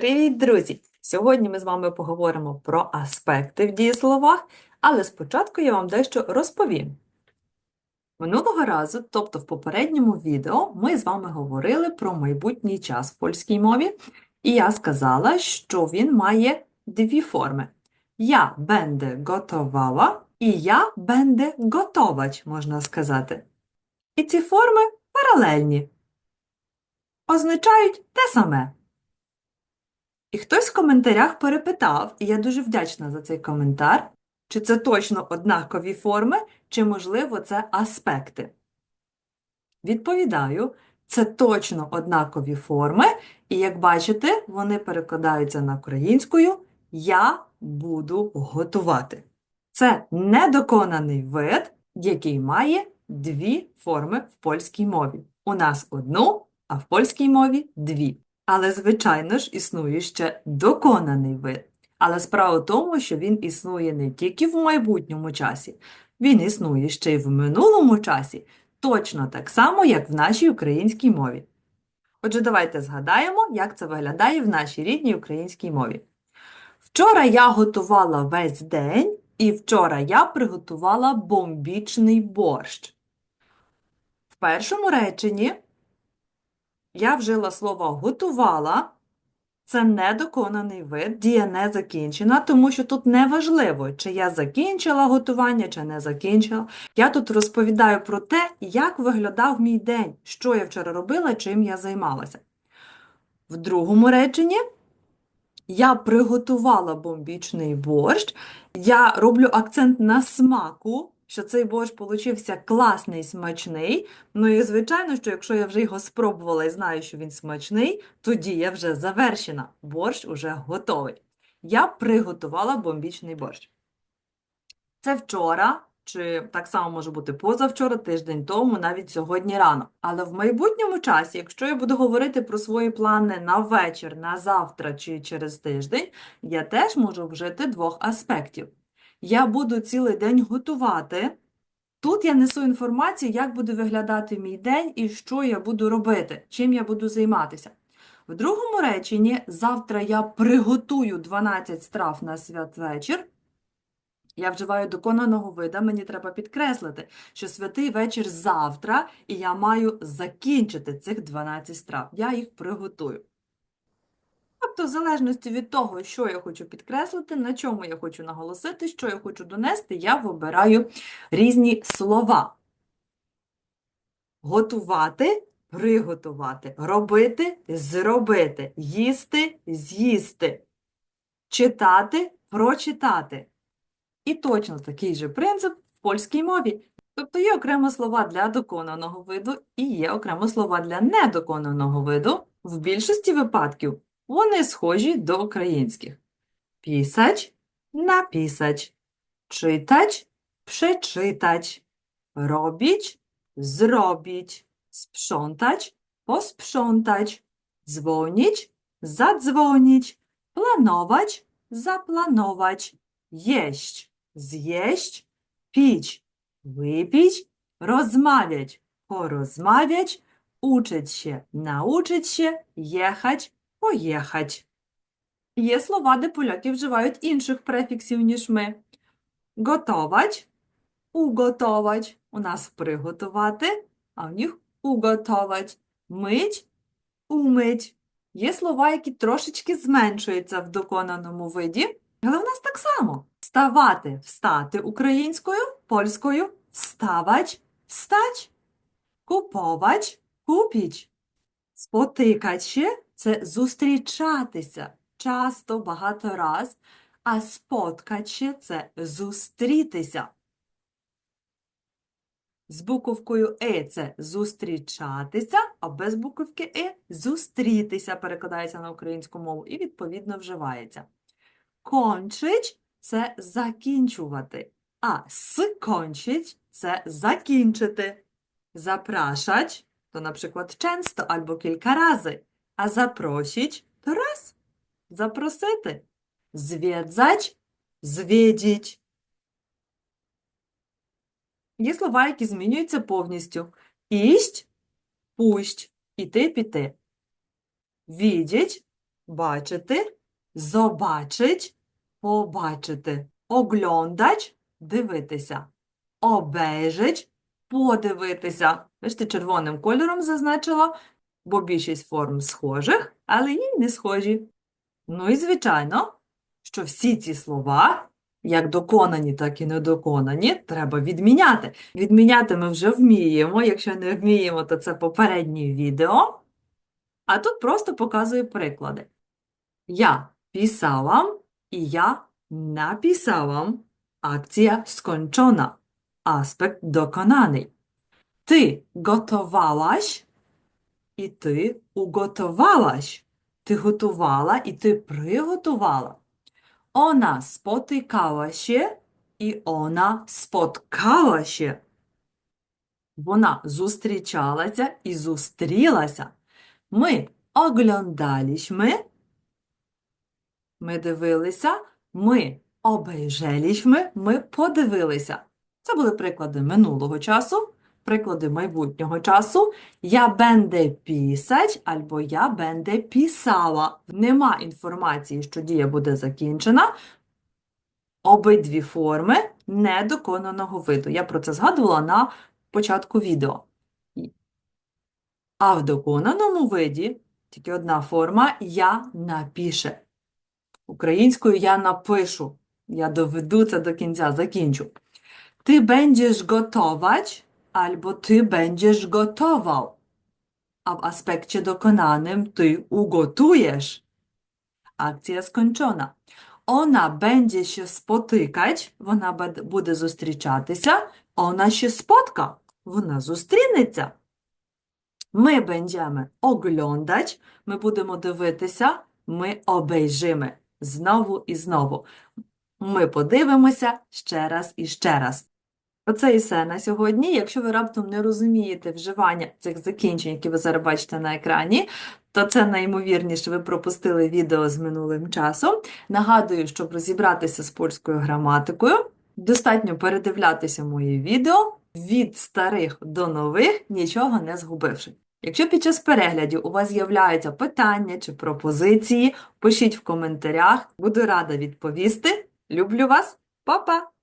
Привіт, друзі! Сьогодні ми з вами поговоримо про аспекти в дієсловах, але спочатку я вам дещо розповім. Минулого разу, тобто в попередньому відео, ми з вами говорили про майбутній час в польській мові, і я сказала, що він має дві форми. Я będę gotowała і я będę gotować, можна сказати. І ці форми паралельні, означають те саме. І хтось в коментарях перепитав, і я дуже вдячна за цей коментар, чи це точно однакові форми, чи, можливо, це аспекти. Відповідаю, це точно однакові форми, і, як бачите, вони перекладаються на українською «я буду готувати». Це недоконаний вид, який має дві форми в польській мові. У нас одну, а в польській мові дві. Але, звичайно ж, існує ще доконаний вид. Але справа в тому, що він існує не тільки в майбутньому часі, він існує ще й в минулому часі, точно так само, як в нашій українській мові. Отже, давайте згадаємо, як це виглядає в нашій рідній українській мові. Вчора я готувала весь день, і вчора я приготувала бомбічний борщ. В першому реченні я вжила слово готувала. Це недоконаний вид, дія не закінчена, тому що тут не важливо, чи я закінчила готування, чи не закінчила. Я тут розповідаю про те, як виглядав мій день, що я вчора робила, чим я займалася. В другому реченні я приготувала бомбічний борщ. Я роблю акцент на смаку, що цей борщ получився класний, смачний. Ну і звичайно, що якщо я вже його спробувала і знаю, що він смачний, тоді я вже завершена. Борщ уже готовий. Я приготувала бомбічний борщ. Це вчора, чи так само може бути позавчора, тиждень тому, навіть сьогодні рано. Але в майбутньому часі, якщо я буду говорити про свої плани на вечір, на завтра чи через тиждень, я теж можу вжити двох аспектів. Я буду цілий день готувати. Тут я несу інформацію, як буде виглядати мій день і що я буду робити, чим я буду займатися. В другому реченні завтра я приготую 12 страв на святвечір. Я вживаю доконаного вида, мені треба підкреслити, що святий вечір завтра, і я маю закінчити цих 12 страв. Я їх приготую. Тобто, в залежності від того, що я хочу підкреслити, на чому я хочу наголосити, що я хочу донести, я вибираю різні слова. Готувати, приготувати, робити, зробити, їсти, з'їсти, читати, прочитати. І точно такий же принцип в польській мові. Тобто є окремо слова для доконаного виду і є окремо слова для недоконаного виду. В більшості випадків вони схожі до українських. Пісач – напісач, читач – przeczytać, robić – zrobić, sprzątać – posprzątać, dzwonić – zadzwonić, planować – zaplanować, jeść – zjeść, pić – wypić, rozmawiać – porozmawiać, uczyć się – nauczyć się, jechać – поїхать. Є слова, де поляки вживають інших префіксів, ніж ми. Готовать, уготовать. У нас приготувати, а в них уготовать. Мить, умить. Є слова, які трошечки зменшуються в доконаному виді, але в нас так само. Вставати, встати українською, польською, вставач, встач, куповач, купіч. Спотикать ще це зустрічатися часто, багато раз, а споткаче це зустрітися. З буковкою «е» це зустрічатися, а без буковки «е» зустрітися перекладається на українську мову і відповідно вживається. Кончить це закінчувати, а скончить це закінчити. Запрашать to na przykład często albo kilka razy, a zaprosić to. Запросити. Зwiedzać – зwiedzić. Є слова, які змінюються повністю. Ість – пусть, іти – піти. Відіть – бачити, зобачить, побачити. Огляндач – дивитися. Обежить – подивитися. Бачите, червоним кольором зазначила, бо більшість форм схожих, але й не схожі. Ну і звичайно, що всі ці слова, як доконані, так і недоконані, треба відміняти. Відміняти ми вже вміємо. Якщо не вміємо, то це попереднє відео. А тут просто показую приклади. Я pisałam і я napisałam. Akcja skończona. Aspekt dokonaний. Ty gotowałaś і ти уготовалась. Ти готувала і ти приготувала. Ona spotykała się і ona spotkała się. Вона зустрічалася і зустрілася. Ми оглядалішми, ми Ми дивилися, ми обejrzeliśmy, ми подивилися. Це були приклади минулого часу, приклади майбутнього часу. Я będę pisać або я będę pisała. Нема інформації, що дія буде закінчена. Обидві форми недоконаного виду. Я про це згадувала на початку відео. А в доконаному виді тільки одна форма я напише. Українською я напишу. Я доведу це до кінця, закінчу. Ty będziesz gotować albo ty będziesz gotował. A w aspekcie dokonanym ty ugotujesz. Akcja skończona. Ona będzie się spotykać, вона буде зустрічатися, ona się spotka, вона зустрінеться. Ми będziemy oglądać, ми будемо дивитися, ми обejrzymy. Знову і знову. Ми подивимося ще раз і ще раз. Оце і все на сьогодні. Якщо ви раптом не розумієте вживання цих закінчень, які ви зараз бачите на екрані, то це найімовірніше ви пропустили відео з минулим часом. Нагадую, щоб розібратися з польською граматикою, достатньо передивлятися мої відео від старих до нових, нічого не згубивши. Якщо під час переглядів у вас з'являються питання чи пропозиції, пишіть в коментарях, буду рада відповісти. Люблю вас, Па-па!